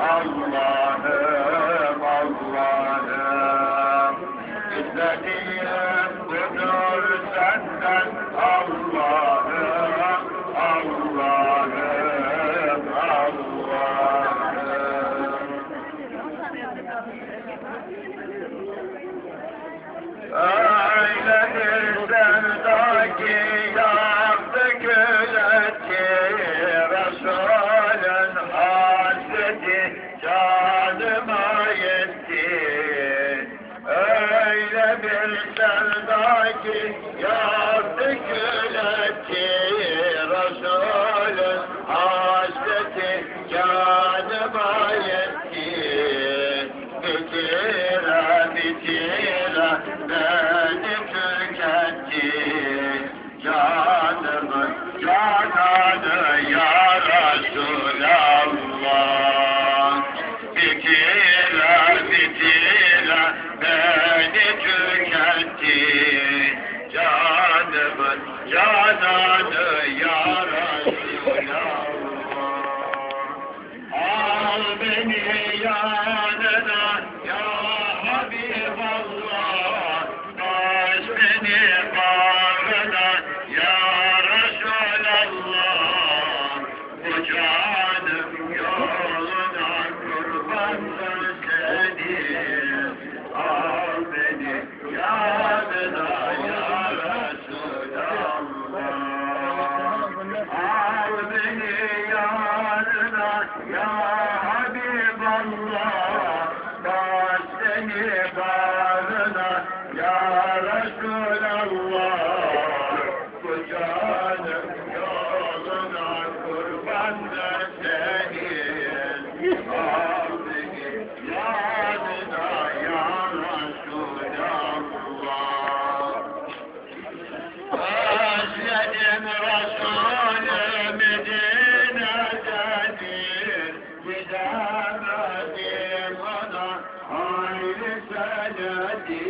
Allah'ım Allah'ım. İstediğim budur senden Allah'ım Allah'ım Allah'ım. Öyle bir hasreti canıma yetti. Öyle bir sevda ki yaptı gületti Resulün hasreti canıma yetti. Bitire bitire beni tüketti. Canımı cananı cananı ya Resulallah Al beni yanına ya Habiballah Baş seni bağrına ya Resulallah. Bu canım yoluna kurban da senin ayrı senedir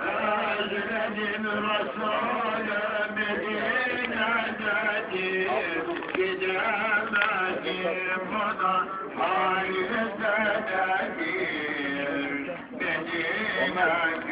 Özledim Resulü Medine'dedir Gidemedim ona ayrı senedir Medine